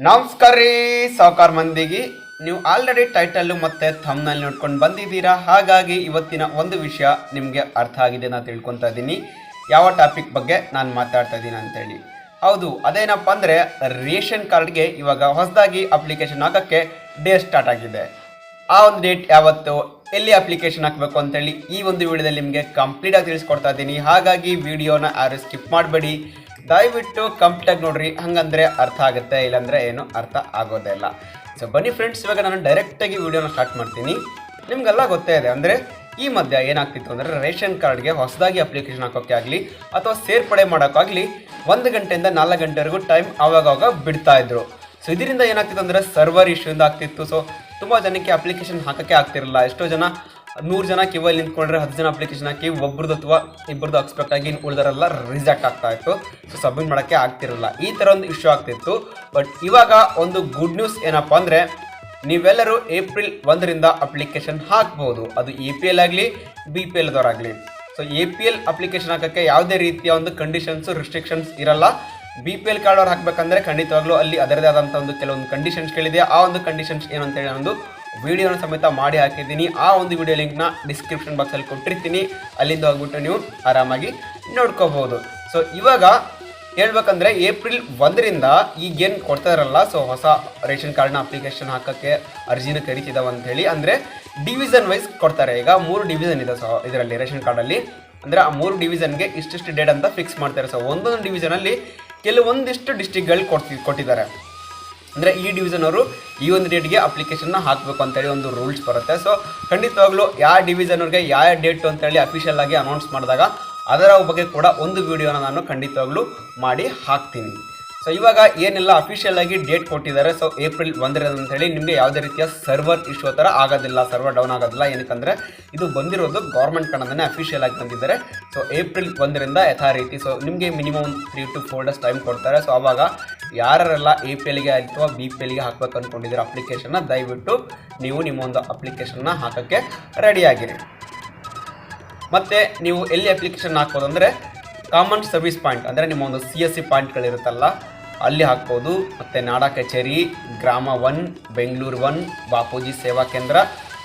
ನಮಸ್ಕಾರ ರೀ ಸಾವುಕಾರ ಮಂದಿಗೆ. ನೀವು ಆಲ್ರೆಡಿ ಟೈಟಲ್ಲು ಮತ್ತು ಥಮ್ನಲ್ಲಿ ನೋಡ್ಕೊಂಡು ಬಂದಿದ್ದೀರಾ? ಹಾಗಾಗಿ ಇವತ್ತಿನ ಒಂದು ವಿಷಯ ನಿಮಗೆ ಅರ್ಥ ಆಗಿದೆ ನಾನು ತಿಳ್ಕೊತಾ ಇದ್ದೀನಿ. ಯಾವ ಟಾಪಿಕ್ ಬಗ್ಗೆ ನಾನು ಮಾತಾಡ್ತಾ ಇದ್ದೀನಿ ಅಂತೇಳಿ. ಹೌದು, ಅದೇನಪ್ಪ ಅಂದರೆ ರೇಷನ್ ಕಾರ್ಡ್ಗೆ ಇವಾಗ ಹೊಸದಾಗಿ ಅಪ್ಲಿಕೇಶನ್ ಹಾಕೋಕ್ಕೆ ಡೇ ಸ್ಟಾರ್ಟ್ ಆಗಿದೆ. ಆ ಒಂದು ಡೇಟ್ ಯಾವತ್ತು, ಎಲ್ಲಿ ಅಪ್ಲಿಕೇಶನ್ ಹಾಕಬೇಕು ಅಂತೇಳಿ ಈ ಒಂದು ವಿಡಿಯೋದಲ್ಲಿ ನಿಮಗೆ ಕಂಪ್ಲೀಟಾಗಿ ತಿಳಿಸ್ಕೊಡ್ತಾ ಇದ್ದೀನಿ. ಹಾಗಾಗಿ ವಿಡಿಯೋನ ಯಾರು ಸ್ಕಿಪ್ ಮಾಡಬೇಡಿ. ದಯವಿಟ್ಟು ಕಂಪ್ಲೀಟಾಗಿ ನೋಡ್ರಿ. ಹಂಗಂದ್ರೆ ಅರ್ಥ ಆಗುತ್ತೆ, ಇಲ್ಲಾಂದ್ರೆ ಏನು ಅರ್ಥ ಆಗೋದೇ ಇಲ್ಲ. ಸೊ ಬನ್ನಿ ಫ್ರೆಂಡ್ಸ್ ಇವಾಗ ನಾನು ಡೈರೆಕ್ಟಾಗಿ ವಿಡಿಯೋನ ಸ್ಟಾರ್ಟ್ ಮಾಡ್ತೀನಿ. ನಿಮಗೆಲ್ಲ ಗೊತ್ತೇ ಇದೆ ಅಂದರೆ, ಈ ಮಧ್ಯ ಏನಾಗ್ತಿತ್ತು ಅಂದರೆ ರೇಷನ್ ಕಾರ್ಡ್ಗೆ ಹೊಸದಾಗಿ ಅಪ್ಲಿಕೇಶನ್ ಹಾಕೋಕ್ಕೆ ಆಗಲಿ, ಅಥವಾ ಸೇರ್ಪಡೆ ಮಾಡೋಕ್ಕಾಗಲಿ ಒಂದು ಗಂಟೆಯಿಂದ ನಾಲ್ಕು ಗಂಟೆವರೆಗೂ ಟೈಮ್ ಆವಾಗವಾಗ ಬಿಡ್ತಾ ಇದ್ರು. ಸೊ ಇದರಿಂದ ಏನಾಗ್ತಿತ್ತು ಅಂದರೆ ಸರ್ವರ್ ಇಶ್ಯೂಯಿಂದ ಆಗ್ತಿತ್ತು. ಸೊ ತುಂಬ ಜನಕ್ಕೆ ಅಪ್ಲಿಕೇಶನ್ ಹಾಕೋಕ್ಕೆ ಆಗ್ತಿರಲಿಲ್ಲ. ಎಷ್ಟೋ ಜನ ನೂರು ಜನ ಕ್ಯೂವಲ್ಲಿ ನಿಂತ್ಕೊಂಡ್ರೆ ಹತ್ತು ಜನ ಅಪ್ಲಿಕೇಶನ್ ಹಾಕಿ ಒಬ್ರದ್ದು ಅಥವಾ ಇಬ್ಬರದ್ದು ಎಕ್ಸ್ಪೆಕ್ಟ್ ಆಗಿ ಉಳಿದರೆಲ್ಲ ರಿಜೆಕ್ಟ್ ಆಗ್ತಾ ಇತ್ತು. ಸೊ ಸಬ್ಮಿಟ್ ಮಾಡೋಕ್ಕೆ ಆಗ್ತಿರಲಿಲ್ಲ. ಈ ಥರ ಒಂದು ಇಶ್ಯೂ ಆಗ್ತಿತ್ತು. ಬಟ್ ಇವಾಗ ಒಂದು ಗುಡ್ ನ್ಯೂಸ್ ಏನಪ್ಪ ಅಂದರೆ, ನೀವೆಲ್ಲರೂ ಏಪ್ರಿಲ್ ಒಂದರಿಂದ ಅಪ್ಲಿಕೇಶನ್ ಹಾಕ್ಬೋದು. ಅದು ಎ ಪಿ ಎಲ್ ಆಗಲಿ B P ಎಲ್ದವರಾಗಲಿ so A P L application ಹಾಕೋಕ್ಕೆ ಯಾವುದೇ ರೀತಿಯ ಒಂದು ಕಂಡೀಷನ್ಸು ರಿಸ್ಟ್ರಿಕ್ಷನ್ಸ್ ಇರಲ್ಲ. ಬಿ ಪಿ ಎಲ್ ಕಾರ್ಡ್ ಅವ್ರು ಹಾಕಬೇಕಂದ್ರೆ ಖಂಡಿತವಾಗ್ಲೂ ಅಲ್ಲಿ ಅದರದೇ ಆದಂಥ ಒಂದು ಕೆಲವೊಂದು ಕಂಡೀಷನ್ಸ್ಗಳಿದೆ ಆ ಒಂದು ಕಂಡೀಷನ್ಸ್ ಏನು ಅಂತೇಳಿ ನಾನೊಂದು ವಿಡಿಯೋನ ಸಮೇತ ಮಾಡಿ ಹಾಕಿದ್ದೀನಿ. ಆ ಒಂದು ವಿಡಿಯೋ ಲಿಂಕ್ನ ಡಿಸ್ಕ್ರಿಪ್ಷನ್ ಬಾಕ್ಸಲ್ಲಿ ಕೊಟ್ಟಿರ್ತೀನಿ. ಅಲ್ಲಿಂದ ಹೋಗ್ಬಿಟ್ಟು ನೀವು ಆರಾಮಾಗಿ ನೋಡ್ಕೋಬೋದು ಸೊ ಇವಾಗ ಹೇಳ್ಬೇಕಂದ್ರೆ ಏಪ್ರಿಲ್ ಒಂದರಿಂದ ಈಗೇನು ಕೊಡ್ತಾ ಇರಲ್ಲ. ಸೊ ಹೊಸ ರೇಷನ್ ಕಾರ್ಡ್ನ ಅಪ್ಲಿಕೇಶನ್ ಹಾಕೋಕ್ಕೆ ಅರ್ಜಿನ ಕರಿತಿದ್ದಾವೆ ಅಂತ ಹೇಳಿ. ಅಂದರೆ ಡಿವಿಷನ್ ವೈಸ್ ಕೊಡ್ತಾರೆ. ಈಗ ಮೂರು ಡಿವಿಷನ್ ಇದೆ ಸೊ ಇದರಲ್ಲಿ ರೇಷನ್ ಕಾರ್ಡಲ್ಲಿ ಅಂದರೆ ಆ ಮೂರು ಡಿವಿಷನ್ಗೆ ಇಷ್ಟಿಷ್ಟು ಡೇಟ್ ಅಂತ ಫಿಕ್ಸ್ ಮಾಡ್ತಾರೆ. ಸೊ ಒಂದೊಂದು ಡಿವಿಷನಲ್ಲಿ ಕೆಲವೊಂದಿಷ್ಟು ಡಿಸ್ಟಿಕ್ಗಳು ಕೊಡ್ತಿ, ಕೊಟ್ಟಿದ್ದಾರೆ. ಅಂದರೆ ಈ ಡಿವಿಷನ್ ಅವರು ಈ ಒಂದು ಡೇಟ್ಗೆ ಅಪ್ಲಿಕೇಶನ್ನ ಹಾಕಬೇಕು ಅಂತೇಳಿ ಒಂದು ರೂಲ್ಸ್ ಬರುತ್ತೆ. ಸೊ ಖಂಡಿತವಾಗ್ಲೂ ಯಾವ ಡಿವಿಷನ್ ಅವ್ರಿಗೆ ಯಾವ ಡೇಟು ಅಂತೇಳಿ ಅಫಿಷಿಯಲ್ ಆಗಿ ಅನೌನ್ಸ್ ಮಾಡಿದಾಗ ಅದರ ಬಗ್ಗೆ ಕೂಡ ಒಂದು ವಿಡಿಯೋನ ನಾನು ಖಂಡಿತವಾಗ್ಲೂ ಮಾಡಿ ಹಾಕ್ತೀನಿ. ಸೊ ಇವಾಗ ಏನೆಲ್ಲ ಅಫಿಷಿಯಲ್ ಆಗಿ ಡೇಟ್ ಕೊಟ್ಟಿದ್ದಾರೆ? ಸೊ ಏಪ್ರಿಲ್ ಒಂದರದ್ದು ಅಂತ ಹೇಳಿ ನಿಮಗೆ ಯಾವುದೇ ರೀತಿಯ ಸರ್ವರ್ ಇಶ್ಯೂ ಥರ ಆಗೋದಿಲ್ಲ ಸರ್ವರ್ ಡೌನ್ ಆಗೋದಿಲ್ಲ. ಏನಕ್ಕಂದರೆ ಇದು ಬಂದಿರೋದು ಗೌರ್ಮೆಂಟ್ ಕಣದನ್ನೇ ಅಫಿಷಿಯಲ್ ಆಗಿ ಬಂದಿದ್ದಾರೆ. ಸೊ ಏಪ್ರಿಲ್ ಒಂದರಿಂದ ಯಥಾ ರೀತಿ ಸೊ ನಿಮಗೆ minimum three to four days time ಕೊಡ್ತಾರೆ. ಸೊ ಆವಾಗ ಯಾರೆಲ್ಲ ಎ ಪಿ ಎಲ್ಗೆ ಅಥವಾ ಬಿ ಪಿ ಎಲ್ಗೆ ಹಾಕ್ಬೇಕು ಅಂದ್ಕೊಂಡಿದ್ದೀರ ಅಪ್ಲಿಕೇಶನ್ನ ದಯವಿಟ್ಟು ನೀವು ನಿಮ್ಮ ಒಂದು ಅಪ್ಲಿಕೇಶನ್ನ ಹಾಕೋಕ್ಕೆ ರೆಡಿಯಾಗಿರಿ ಮತ್ತು ನೀವು ಎಲ್ಲಿ ಅಪ್ಲಿಕೇಶನ್ ಹಾಕ್ಬೋದು ಅಂದರೆ ಕಾಮನ್ ಸರ್ವಿಸ್ ಪಾಯಿಂಟ್ ಅಂದರೆ ನಿಮ್ಮ ಒಂದು ಸಿ ಎಸ್ ಸಿ ಪಾಯಿಂಟ್ಗಳಿರುತ್ತಲ್ಲ ಅಲ್ಲಿ ಹಾಕ್ಬೋದು. ಮತ್ತು ನಾಡ ಕಚೇರಿ, ಗ್ರಾಮ ಒನ್, ಬೆಂಗಳೂರು ಒನ್, ಬಾಪೂಜಿ ಸೇವಾ ಕೇಂದ್ರ.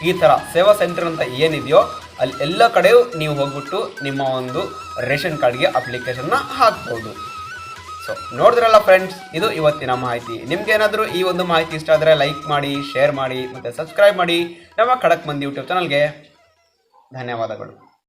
ಈ ಥರ ಸೇವಾ ಸೆಂಟರ್ ಅಂತ ಏನಿದೆಯೋ, ಅಲ್ಲಿ ಎಲ್ಲ ಕಡೆಯೂ ನೀವು ಹೋಗ್ಬಿಟ್ಟು ನಿಮ್ಮ ಒಂದು ರೇಷನ್ ಕಾರ್ಡ್ಗೆ ಅಪ್ಲಿಕೇಶನ್ನ ಹಾಕ್ಬೋದು. ಸೊ ನೋಡಿದ್ರಲ್ಲ ಫ್ರೆಂಡ್ಸ್ ಇದು ಇವತ್ತಿನ ಮಾಹಿತಿ. ನಿಮ್ಗೆ ಏನಾದರೂ ಈ ಒಂದು ಮಾಹಿತಿ ಇಷ್ಟ ಆದರೆ ಲೈಕ್ ಮಾಡಿ ಶೇರ್ ಮಾಡಿ, ಮತ್ತು ಸಬ್ಸ್ಕ್ರೈಬ್ ಮಾಡಿ. ನಮ್ಮ ಖಡಕ್ ಮಂದಿ ಯೂಟ್ಯೂಬ್ ಚಾನಲ್ಗೆ ಧನ್ಯವಾದಗಳು.